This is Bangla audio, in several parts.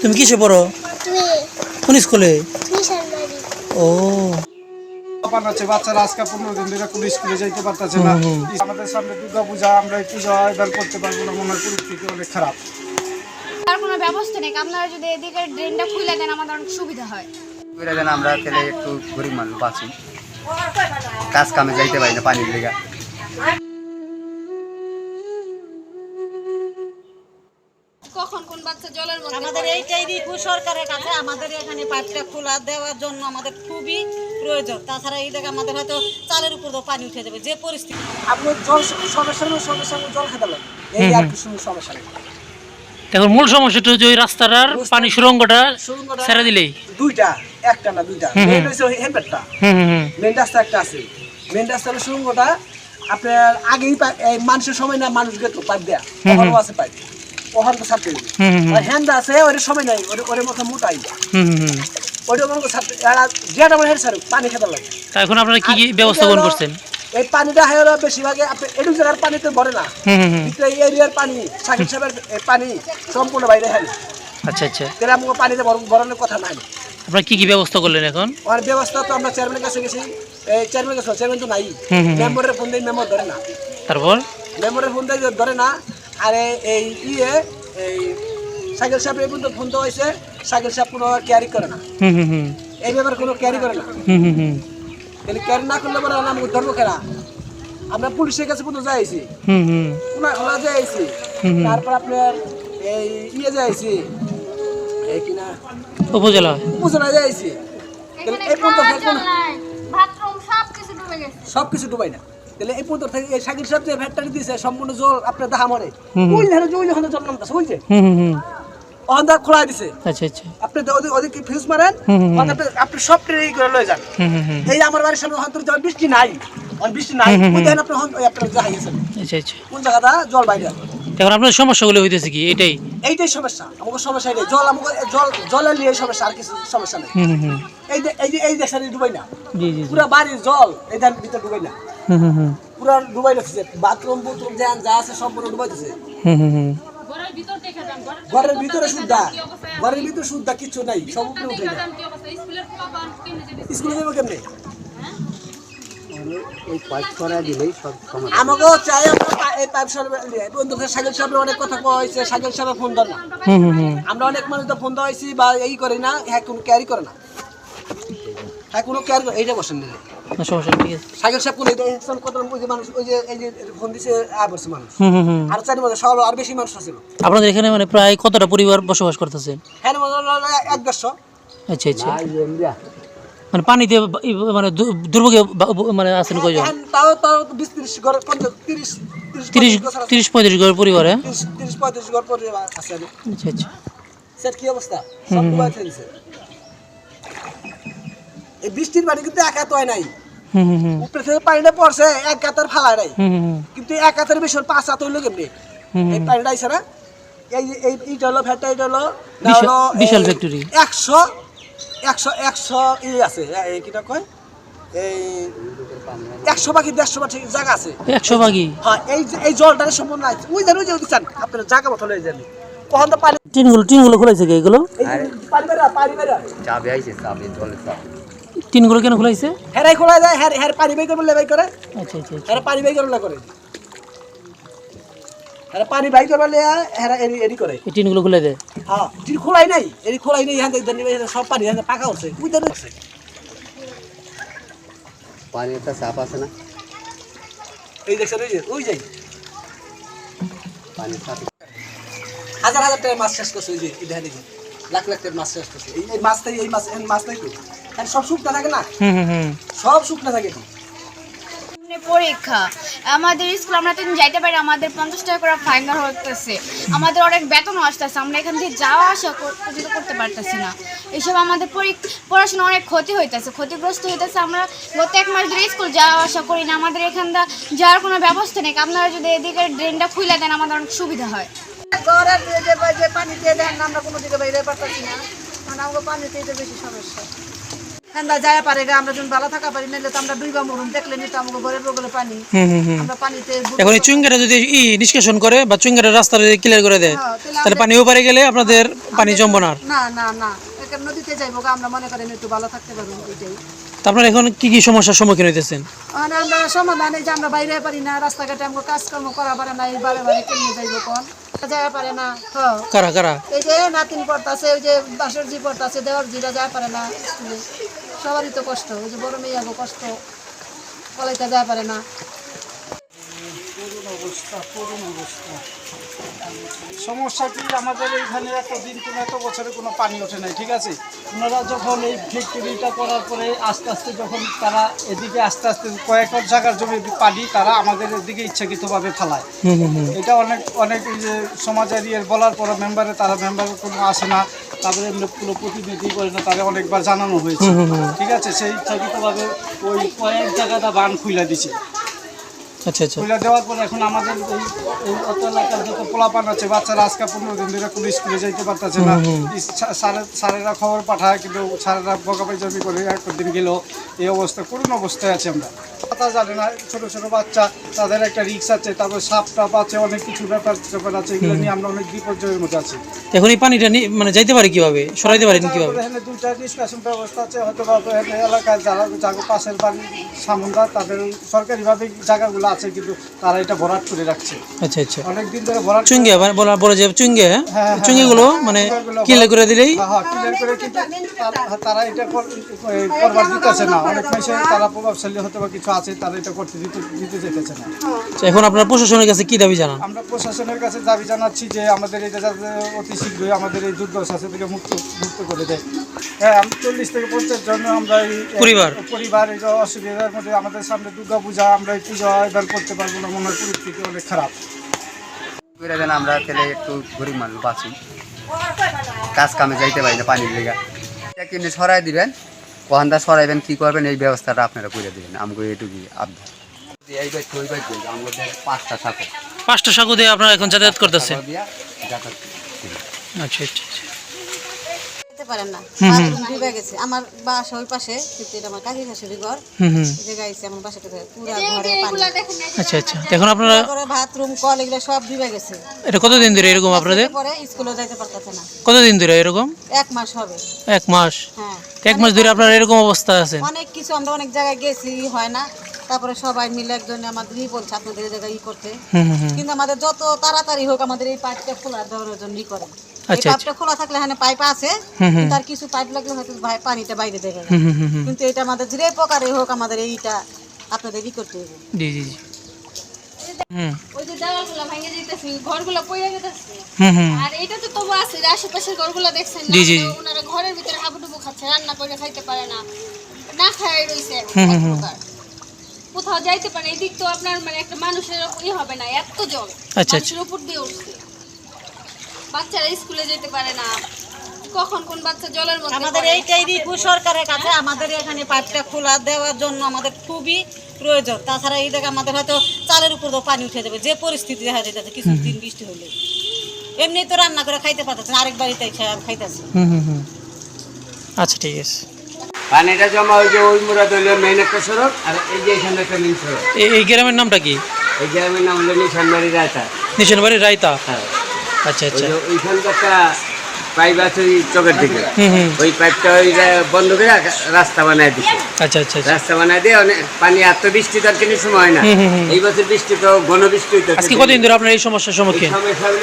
তুমি কিসে পড়ো? কোন স্কুলে? ও। বাচ্চারা আজকে পনেরো দিন ধরে কোনো স্কুলে যাইতে পারতেছে না। আমাদের সামনে দুর্গা পূজা আমরা এই পূজা এবার করতে পারব না মনে হয় পরিস্থিতি অনেক খারাপ। তার কোনো ব্যবস্থা নেই। আপনারা যদি এদিকে ড্রেনটা খুলে দেন আমাদের অনেক সুবিধা হয়। করে দেন আমরা তাহলে একটু গরিব মানুষ বাঁচি। কাজ কামে যাইতে পারি না পানির লেগা। আমাদের এইটাই রিকু সরকারের কাছে আমাদের এখানে পাইপটা খোলা দেওয়ার জন্য আমাদের খুবই প্রয়োজন। তাছাড়া এই জায়গায় আমাদের হয়তো চালের উপর পানি উঠে যাবে যে পরিস্থিতি। আপনি জল সমস্যা নেই সমস্যা জল খেতে লাগে। এই আর কিছু সমস্যা নেই এখন মূল সমস্যাটা হচ্ছে ওই রাস্তাটার পানি সুরঙ্গটা ছেড়ে দিলেই। দুইটা একটা না দুইটা। মেন। হচ্ছে হেলমেটটা। মেন রাস্তা একটা আছে। মেন রাস্তার সুরঙ্গটা আপনার আগেই মানুষের সময় না মানুষ গেত পাইপ দেয়া। আছে পাইপ ওখানে ছাড়তে দিবে হুম, হুম, হুম। আর হ্যান্ড আছে ওর সময় নাই ওর ওর মতো মোটাই। হুম হুম হুম। ওইটা ছাড়তে আর যেটা স্যার পানি খেতে লাগে। এখন আপনারা কি কি ব্যবস্থা গ্রহণ করছেন? এই পানিটা হয় হলো বেশিরভাগে আপনি এটুক জায়গার পানি তো ভরে না। হুম হুম হুম। ভিতরে এই এরিয়ার পানি সাকিব সাহেবের পানি সম্পূর্ণ বাইরে আচ্ছা আচ্ছা। তাহলে আমাকে পানিতে ভর- ভরানোর কথা নাই। আপনারা কি কি ব্যবস্থা করলেন এখন? আর ব্যবস্থা তো আমরা চেয়ারম্যানের কাছে গেছি। এই চেয়ারম্যানের কাছে চেয়ারম্যান তো নাই। মেম্বারের ফোন দিয়ে মেম্বার ধরে না। তারপর? মেম্বারের ফোন দিয়ে ধরে না। আর এই- ইয়ে এই সাইকেল সাহেব এই পর্যন্ত ফোন তো হয়েছে সাইকেল সাহেব কোনো ক্যারি করে না। হুম হুম হুম। এই ব্যাপারে কোনো ক্যারি করে না। হুম হুম হুম। তাহলে ক্যারি না করলে পরে আমাকে ধরবো খেলা আমরা পুলিশের কাছে পর্যন্ত যাইছি হুম হুম। কোনা খোলা যাইছি। তারপর আপনার এই ইয়ে যাইছি এই কিনা উপজেলা। উপজেলা যাইছি তাহলে এই পর্যন্ত থেকে কোনো- বাথরুম সব কিছু ডুবে গেছে। সব কিছু ডুবাই না। তাহলে এই পর্যন্ত থেকে এই সাকির সাহেব যে ভ্যাটটারি দিয়েছে সম্পূর্ণ জল আপনার দাহা মরে। ওই ধারে ওই ওখানে জল নামতেছে যে ওখান থেকে খোলাই দিছে। আচ্ছা আচ্ছা। আপনি ওদিক ওদিকে ফিউজ মারেন? আপনি- সব ট্রেন করে লয়ে যান। এই আমার বাড়ির সামনে থেকে যখন বৃষ্টি নাই ওখানে বৃষ্টি নাই ওই। দেখেন আপনি আপনার গেছেন আচ্ছা আচ্ছা। কোন জায়গাটা? জল বাইরে। এখন আপনার সমস্যাগুলো হইতেছে কি? এটাই। এইটাই সমস্যা। আমাকে সমস্যা এটাই। জল আমাকে জল জলের নিয়ে সমস্যা আর কিছু সমস্যা নেই। এই যে এই যে এই দেশের ডুবাই না। পুরা বাড়ির জল এই দেন ভিতরে ডুবাই না। পুরা ডুবাই রাখছে। বাথরুম বুথরুম যা যা আছে সম্পূর্ণ ডুবাই দিছে হুম হুম হুম ঘরের ভিতরে শুদ্ধা। ঘরের ভিতরে শুদ্ধা কিছু নাই সব উপরে উঠে যায়। স্কুলে যাব কেমনে? ওই পাইপ করা দিলেই সব সমস্যা আমাকেও চাই আমরা এই পাইপ সাহেবের অনেক কথা কওয়া হয়েছে সাইকেল সাহেবের ফোন দেন না। হুম হুম হুম আমরা অনেক মানুষ তো ফোন দেওয়া হয়েছি বা এই করে না হ্যাঁ কোনো ক্যারি করে না। হ্যাঁ কোনো ক্যারি করে এইটা বসেন দিলে না সমস্যা ঠিক আছে। সাইকেল সাহেব কোনো ইনস্টল কত ওই যে মানুষ ওই যে এই যে ফোন দিছে আর বসে মানুষ। হুম হুম হুম। আর চারি মধ্যে সকাল আর বেশি মানুষ আছিল আপনাদের এখানে মানে প্রায় কতটা পরিবার বসবাস করতেছেন হ্যাঁ এক দেড়শো। আচ্ছা আচ্ছা। মানে পানিতে মানে দুর্ভোগে মানে আছেন কয়জন? হ্যাঁ, তাও তাও বিশ তিরিশ ঘর তিরিশ তিরিশ তিরিশ পঁয়ত্রিশ ঘর পরিবারে? তিরিশ তিরিশ পঁয়ত্রিশ ঘর পরিবার আছে। আচ্ছা আচ্ছা। স্যার কি অবস্থা? সব এই বৃষ্টির পানি কিন্তু এক হাত হয় নাই। হুম হুম হুম। উপরে থেকে পানিটা পড়ছে এক হাতের ফালায় নাই। কিন্তু এক হাতের বেশি পাঁচ হাত হইল কেমনি? এই পানিটা আইসে না? এই এই ইটা হলো ফ্যাটটা এটা হলো বিশাল- factory। একশো একশো একশো ই আছে। এই কিটা কয়? এই একশো বাকি দেড়শো বাকি জায়গা আছে। একশো ভাগই হ্যাঁ এই যে- এই জলটা সম্পূর্ণ আছে ওই যে ওই যে দিচ্ছেন আপনার জায়গা মতো লয়ে যাবেন কখন তো পানি টিনগুলো টিনগুলো খোলাইছে কি এগুলো? পানি বেরা পানি বেরা চাবি আইছে চাবি জলের চাবি। টিনগুলো কেন খোলাইছে? হেরাই খোলা যায় হ্যাঁ হ্যাঁ পানি বাই করলে বাই করে। আচ্ছা আচ্ছা আচ্ছা। হ্যাঁ পানি বাই করলে করে। হ্যাঁ পানি বাই করলে হ্যাঁ এরি এরি করে। এই টিনগুলো খুলে দেয় হ্যাঁ টিন খোলাই নাই এরি খোলাই নাই হ্যাঁ দেখেন সব পানি হ্যাঁ পাকা হচ্ছে ওই দেখে হচ্ছে পানির একটা চাপ আছে না? এই দেখছেন ওই ওই যাই পানির চাপ। হাজার হাজার টাকা মাছ শেষ করছে ওই যে দেখেন লাখ লাখ টাকার মাছ শেষ করছে। এই এই মাছটাই এই মাছ এই মাছটাই তো? সব শুকনা থাকে না? হুম হুম হুম। সব শুকনা থাকে পরীক্ষা। আমাদের স্কুল আমরা তো যাইতে পারি আমাদের পঞ্চাশ টাকা করে হতেছে আমাদের অনেক বেতন আসতেছে আমরা এখান থেকে যাওয়া আসা পর্যন্ত করতে পারতেছি না। এইসব আমাদের পড়াশোনা অনেক ক্ষতি হইতেছে ক্ষতিগ্রস্ত হইতেছে। আমরা গত এক মাস ধরে স্কুল যাওয়া আসা করি না আমাদের এখান যাওয়ার কোনো ব্যবস্থা নেই। আপনারা যদি এদিকে ড্রেনটা খুলে দেন আমাদের অনেক সুবিধা হয়। যে পানি দিয়ে দেন আমরা কোনো দিকে বাইরে পারতেছি না। মানে আমাকে পানিতেই তো বেশি সমস্যা। হ্যাঁ যায় পারে গা, আমরা যখন ভালো থাকা পারি নাহলে তো আমরা দুইবার মরুন দেখলে নিতে আমাকে ঘরের বগলে পানি। আমরা পানিতে এখন এই চুইংগাটা যদি ই নিষ্কাশন করে বা চুইংগাটা রাস্তা যদি ক্লিয়ার করে দেয় হ্যাঁ, তাহলে পানি ওপারে গেলে আপনাদের পানি জমবো না না না না নদীতে যাইবো গা, আমরা মনে করেন একটু ভালো থাকতে পারব ওইটাই আপনারা এখন কি কি সমস্যার সম্মুখীন হইতেছেন? আমরা সমাধান এই যে আমরা বাইরে পারি না রাস্তাঘাটে আমাকে কাজকর্ম করা পারে না এই বারে বারে কেমনি যাইবো কোন? যায় পারে না হ্যাঁ। কারা কারা? এই যে নাতিন পড়তাছে ওই যে বাসরজি পড়তাছে দেওয়ার জিরা যায় পারে না সবারই তো কষ্ট ওই যে বড় মেয়ে কষ্ট কলাইতে যা পারে না। অবস্থা করুণ অবস্থা সমস্যা কি আমাদের এইখানে এতদিন কোনো এত বছরে কোনো পানি ওঠে নাই ঠিক আছে? ওনারা যখন এই ফ্যাক্টরিটা করার পরে আস্তে আস্তে যখন তারা এদিকে আস্তে আস্তে কয়েক জায়গার জমি পানি তারা আমাদের এদিকে ইচ্ছাকৃতভাবে ফালায়। এটা অনেক অনেক যে সমাজের ইয়ে বলার পর মেম্বারে তারা মেম্বার কোনো আসে না তারপরে কোনো প্রতিনিধি করে না তারা অনেকবার জানানো হয়েছে। ঠিক আছে? সেই ইচ্ছাকৃতভাবে ওই কয়েক জায়গাটা বান খুলে দিছে। আচ্ছা আচ্ছা। খুলে দেওয়ার পর এখন আমাদের এই এই অত এলাকার যত পোলাপান আছে বাচ্চারা আজকে পনেরো দিন ধরে কোনো স্কুলে যাইতে পারতেছে না। স্যারেরা খবর পাঠায় কিন্তু স্যারেরা বকাপাইজামি করে একদিন গেল এই অবস্থা অবস্থায় আছে আমরা। কথা জানে না ছোট ছোট বাচ্চা তাদের একটা রিক্স আছে তারপর সাপ টাপ আছে অনেক কিছু ব্যাপার ব্যাপার আছে এগুলো নিয়ে আমরা অনেক বিপর্যয়ের মধ্যে আছি। এখন এই পানিটা মানে যাইতে পারে কীভাবে? সরাইতে পারেন কীভাবে? এখানে দুইটা নিষ্কাশন ব্যবস্থা আছে হয়তো বা এলাকায় যারা যারা পাশের বাড়ি সামুন্দা তাদের সরকারিভাবে জায়গাগুলো আছে কিন্তু তারা এটা ভরাট করে রাখছে। আচ্ছা আচ্ছা। অনেক দিন ধরে ভরাট চুঙ্গে মানে বলা বলে যে চুঙ্গে চুঙ্গে গুলো মানে চুঙ্গিগুলো কিলে করে দিলেই হ্যাঁ, হ্যাঁ, করে কিন্তু তারা- এটা কর- করবার দিতেছে না। অনেক মাসে তারা প্রভাবশালী হতে বা কিছু আছে তারা এটা করতে দিতে দিতে যেতেছে না। আচ্ছা, এখন আপনারা প্রশাসনের কাছে কি দাবি জানান? আমরা প্রশাসনের কাছে দাবি জানাচ্ছি যে আমাদের এটা যাতে অতি শীঘ্রই আমাদের এই দুর্দশা থেকে মুক্ত মুক্ত করে দেয়। হ্যাঁ আমি চল্লিশ থেকে পঞ্চাশ জন আমরা এই পরিবার। পরিবার এই অসুবিধার মধ্যে আমাদের সামনে দুর্গা পূজা আমরা এই পূজা এবার করতে পারব না মনে হয় পরিস্থিতি অনেক খারাপ। আমরা তাহলে একটু গরিব মানুষ বাঁচি। কাজ কামে যাইতে পারি না পানির লেগা। এটা কিন্তু সরাই দিবেন ওখানটা সরাইবেন কি করবেন এই ব্যবস্থাটা আপনারা করে দিবেন। আমাকে এইটুকু আবদার। এই বাইক ওই বাইক আমাদের পাঁচটা থাকো পাঁচটা সাগু দিয়ে আপনারা এখন যাতায়াত করতেছেন। আচ্ছা আচ্ছা আচ্ছা। পারেন না। ডুবে গেছে। আমার বাসা ওই পাশে কিন্তু এটা আমার কাকি শাশুড়ি ঘর। জায়গায় আমার বাসাটা পুরা ঘরে পানি। আচ্ছা আচ্ছা। এখন আপনারা বাথরুম কল এগুলো সব ডুবে গেছে। এটা কতদিন ধরে এরকম আপনাদের? পরে স্কুলে যাইতে পারতেছে না। কতদিন ধরে এরকম? এক মাস হবে। এক মাস? হ্যাঁ। এক মাস ধরে আপনারা এরকম অবস্থা আছেন? অনেক কিছু আমরা অনেক জায়গায় গেছি হয় না। তারপরে সবাই মিলে একজন আমাদের ই বলছে আপনাদের জায়গায় ই করতে। কিন্তু আমাদের যত তাড়াতাড়ি হোক আমাদের এই পাইপটা খোলা দেওয়ার জন্য ই করে আচ্ছা, পাইপটা খোলা থাকলে এখানে পাইপ আছে হুম, হুম। কিন্তু আর কিছু পাইপ লাগলে হয়তো পানিটা বাইরে দেবে হুম হুম হুম হুম। কিন্তু এটা আমাদের যে প্রকারে হোক আমাদের এইটা আপনাদের ই করতে হবে। জি জি জি। ওই যে দেওয়ালগুলো ভেঙে যেতেছে ঘরগুলো পড়ে যেতেছে হুম হুম। আর এটা তো তবু আছে আশেপাশের ঘরগুলো দেখছেন জি, জি, জি। ওনারা ঘরের ভিতরে হাবুডুবু খাচ্ছে রান্না করে খাইতে পারে না। না খায় রইছে। কোথাও যাইতে পারে এদিক তো আপনার মানে একটা মানুষের ই হবে না এত জল আচ্ছা। মানুষের উপর দিয়ে উঠছে। বাচ্চারা স্কুলে যেতে পারে না। কখন কোন বাচ্চা জলের মধ্যে আমাদের। এইটাই রিকু সরকারের কাছে আমাদের এখানে পাইপটা খোলা দেওয়ার জন্য আমাদের খুবই প্রয়োজন। তাছাড়া এই জায়গায় আমাদের হয়তো চালের উপর তো পানি উঠে যাবে যে পরিস্থিতি দেখা যাইতেছে কিছু দিন বৃষ্টি হলে। এমনি তো রান্না করে খাইতে পারতেছে না, আরেক বাড়িতে খাইতেছে। হুম হুম হুম। আচ্ছা ঠিক আছে। পানিটা জমা ওই যে ওই মুরা হইল মেইন একটা সড়ক আর এই যে এখানে একটা মেইন সড়ক। এই গ্রামের নামটা কি? এই গ্রামের নাম হলো নিশানবাড়ি রায়তা। নিশান বাড়ি রায়তা? হ্যাঁ। আচ্ছা আচ্ছা। পাইপ আছে ওই চকের দিকে। ওই পাইপটা ওই বন্ধ করে রাস্তা বানায় দিছে। আচ্ছা আচ্ছা রাস্তা বানায় দিয়ে অনেক পানি এত বৃষ্টি তার কোনো সময় হয় না। এই বছর বৃষ্টি তো ঘন বৃষ্টি হইতেছে। আজকে কতদিন ধরে আপনার এই সমস্যার সম্মুখীন?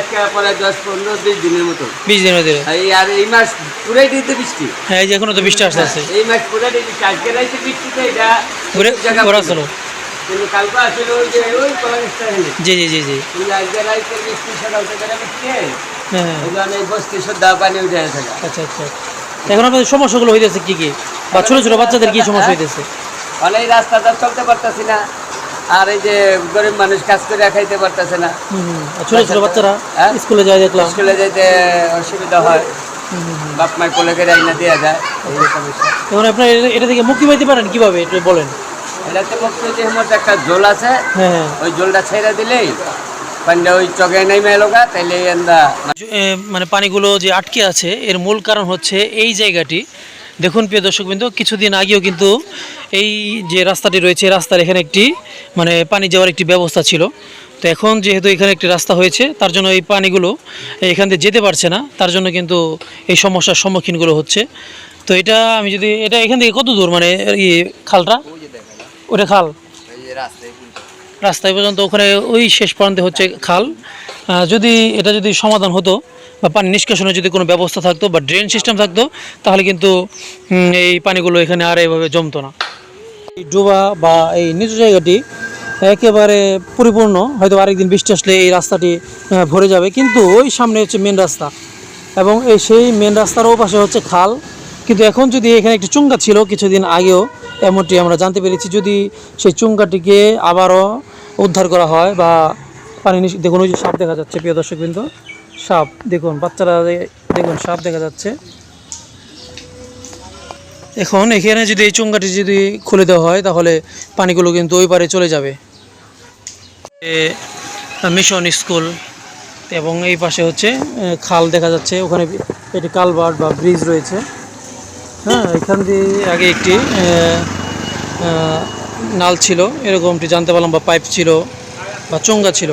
আজকে প্রায় দশ পনেরো বিশ দিনের মতো। বিশ দিনের এই আর এই মাস পুরাই দিতে বৃষ্টি। হ্যাঁ এই যে এখনও তো বৃষ্টি আসতে আছে এই মাস পুরাই বৃষ্টি। আজকে রাইতে বৃষ্টিতে এটা ঘুরে জায়গা ঘোরা চলো। কিন্তু কালকে ওই যে ওই জি জি জি জি। হ্যাঁ উঠে থাকে আচ্ছা আচ্ছা এখন আপনাদের সমস্যাগুলো হইতেছে কি কি? বা ছোট ছোট বাচ্চাদের কি সমস্যা হইতেছে? মানে এই রাস্তাটা চলতে পারতেছি না। আর এই যে গরিব মানুষ কাজ করে খাইতে পারতেছে না। ছোট ছোট বাচ্চারা হ্যাঁ? স্কুলে যায় দেখলাম। স্কুলে যেতে অসুবিধা হয়। বাপ মায় কোলে করে আইনা দেওয়া যায়। এই সমস্যা এখন আপনার এটা- এটা থেকে মুক্তি পাইতে পারেন কীভাবে? একটু বলেন। এটাতে যে মতো একটা জল আছে হ্যাঁ হ্যাঁ। ওই জলটা ছেড়ে দিলেই পানিটা ওই চকে তাইলে মানে পানিগুলো যে আটকে আছে এর মূল কারণ হচ্ছে এই জায়গাটি। দেখুন প্রিয় দর্শকবৃন্দ কিছুদিন আগেও কিন্তু এই যে রাস্তাটি রয়েছে রাস্তার এখানে একটি মানে পানি যাওয়ার একটি ব্যবস্থা ছিল। তো এখন যেহেতু এখানে একটি রাস্তা হয়েছে তার জন্য এই পানিগুলো এখান থেকে যেতে পারছে না তার জন্য কিন্তু এই সমস্যার সম্মুখীনগুলো হচ্ছে। তো এটা আমি যদি এটা এখান থেকে কত দূর? মানে খালটা? ওটা খাল? রাস্তায় পর্যন্ত ওখানে ওই শেষ প্রান্তে হচ্ছে খাল। যদি এটা যদি সমাধান হতো বা পানি নিষ্কাশনের যদি কোনো ব্যবস্থা থাকতো বা ড্রেন সিস্টেম থাকতো তাহলে কিন্তু এই পানিগুলো এখানে আর এভাবে জমতো না। এই ডোবা বা এই নিচু জায়গাটি একেবারে পরিপূর্ণ হয়তো আরেকদিন বৃষ্টি আসলে এই রাস্তাটি ভরে যাবে। কিন্তু ওই সামনে হচ্ছে মেন রাস্তা এবং এই সেই মেন রাস্তার ওপাশে হচ্ছে খাল। কিন্তু এখন যদি এখানে একটি চুঙ্গা ছিল কিছুদিন আগেও এমনটি আমরা জানতে পেরেছি। যদি সেই চুঙ্গাটিকে আবারও উদ্ধার করা হয় বা পানি দেখুন, ওই যে সাপ দেখা যাচ্ছে, প্রিয় বিন্দু সাপ, দেখুন, বাচ্চারা দেখুন, সাপ দেখা যাচ্ছে। এখন এখানে যদি এই চুঙ্গাটি যদি খুলে দেওয়া হয়, তাহলে পানিগুলো কিন্তু ওই পারে চলে যাবে। মিশন স্কুল এবং এই পাশে হচ্ছে খাল দেখা যাচ্ছে। ওখানে একটি কালভার্ট বা ব্রিজ রয়েছে। হ্যাঁ এখান দিয়ে আগে একটি নাল ছিল। এরকমটি জানতে পারলাম বা পাইপ ছিল বা চঙ্গা ছিল।